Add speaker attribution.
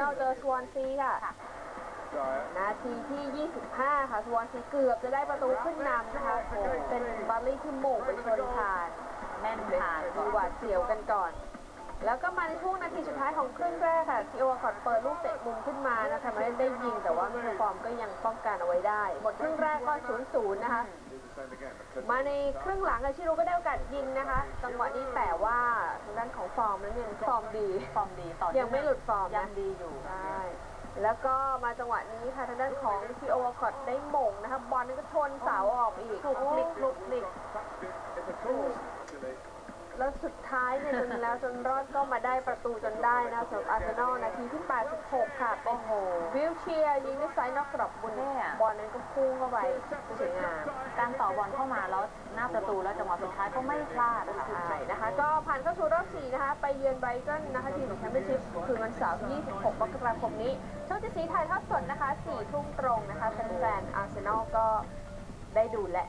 Speaker 1: เราเจอสวนซีค่ะนาทีที่ 25 ค่ะสวนซีเกือบจะได้ประตูขึ้นนำนะคะ เป็นบัลลี่ที่โมงไปชนคาน
Speaker 2: แม่น
Speaker 1: เป็น
Speaker 2: ผ่าน
Speaker 1: ดูหวาดเสียวกันก่อน แล้วก็มาในช่วงนาทีสุดท้ายของครึ่งแรกค่ะทีโอคอดเปิดลูกเตะมุมขึ้นมานะคะมาเล่นได้ยิงแต่ว่ามิฟอร์มก็ยังป้องกันเอาไว้ได้ หมดครึ่งแรกก็ 0-0 นะคะ มาในครึ่งหลังอาชิโร่ก็ได้โอกาสยิงนะคะจังหวะนี้แต่ว่าทางด้านของฟอร์มนั้นยังฟอร์มดี
Speaker 2: ฟอร์มดีต่อ
Speaker 1: ยังไม่หลุดฟอร์ม
Speaker 2: ยั
Speaker 1: นะ
Speaker 2: งดีอยู่
Speaker 1: ใช่แล้วก็มาจังหวะนี้ค่ะทางด้านของทีโอคอดได้หม่งนะคะบอลนั้นก็ชนเสาออกอีก
Speaker 2: คลุกคลิกคลุกคลิก
Speaker 1: แล้วสุดท้ายเนี่ยจนแล้วจนรอดก็มาได้ประตูจนได้นะสำหรับอาร์เซนอลนาทีที่ 86 ค่ะเป็น
Speaker 2: โอ้โห
Speaker 1: วิลเชียร์ยิงด้วยไซด์นอกกรอบบุญ
Speaker 2: เนี่ย
Speaker 1: บอลนั้นก็พุ่งเข้าไปสวยงาม
Speaker 2: การต่อ บอลเข้ามาแล้วหน้าประตูแล้วจังหวะสุดท้ายก็ไม่พลาดนะคะ
Speaker 1: ใช่นะคะ ก็ผ่านเข้าสู่รอบ 4 นะคะ ไปเยือนไบรตันนะคะทีมของแชมเปี้ยนชิพคืนวันเสาร์ที่26มกราคมนี้ช่องเจ็ดสีถ่ายทอดสดนะคะ4ทุ่มตรงนะคะแฟนๆอาร์เซนอลก็ได้ดูและ